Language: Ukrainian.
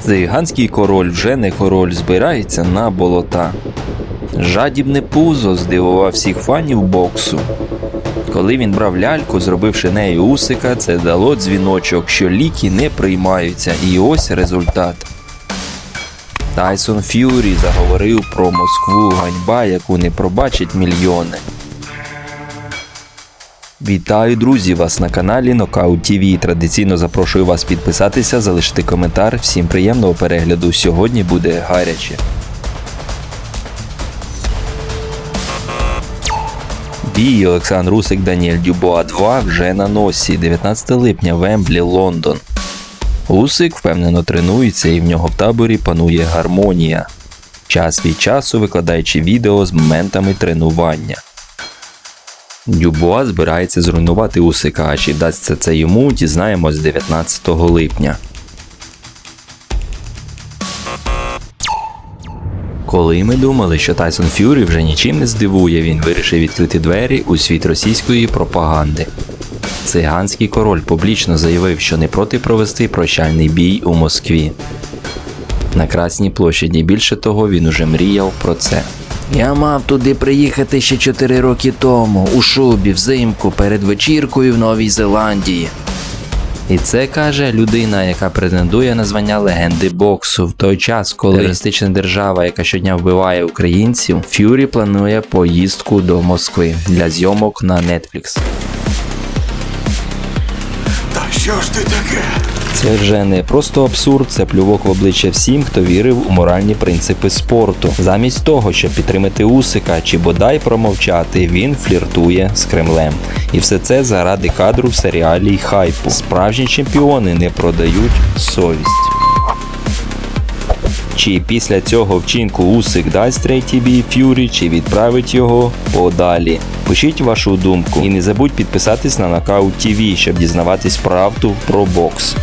Циганський король вже не король, збирається на болота. Жадібне пузо здивував всіх фанів боксу. Коли він брав ляльку, зробивши нею усика, це дало дзвіночок, що ліки не приймаються, і ось результат. Тайсон Ф'юрі заговорив про Москву ганьба, яку не пробачать мільйони. Вітаю, друзі! Вас на каналі Knockout TV. Традиційно запрошую вас підписатися, залишити коментар. Всім приємного перегляду. Сьогодні буде гаряче. Бій Олександр Русик Даніель Дюбоа 2 вже на носі 19 липня Вемблі, Лондон. Усик впевнено тренується і в нього в таборі панує гармонія. Час від часу викладаючи відео з моментами тренування. Дюбуа збирається зруйнувати Усика, а чи вдасться це йому, дізнаємось 19 липня. Коли ми думали, що Тайсон Ф'юрі вже нічим не здивує, він вирішив відкрити двері у світ російської пропаганди. Циганський король публічно заявив, що не проти провести прощальний бій у Москві. На Красній площаді більше того, він уже мріяв про це. Я мав туди приїхати ще 4 роки тому, у шубі, взимку, перед вечіркою в Новій Зеландії. І це каже людина, яка претендує на звання легенди боксу. В той час, коли терористична держава, яка щодня вбиває українців, Ф'юрі планує поїздку до Москви для зйомок на Netflix. Та що ж ти таке? Це вже не просто абсурд, це плювок в обличчя всім, хто вірив у моральні принципи спорту. Замість того, щоб підтримати Усика чи бодай промовчати, він фліртує з Кремлем. І все це заради кадру в серіалі й хайпу. Справжні чемпіони не продають совість. Чи після цього вчинку Усик дасть третій бій Ф'юрі, чи відправить його подалі? Пишіть вашу думку і не забудь підписатись на Knockout TV, щоб дізнаватись правду про бокс.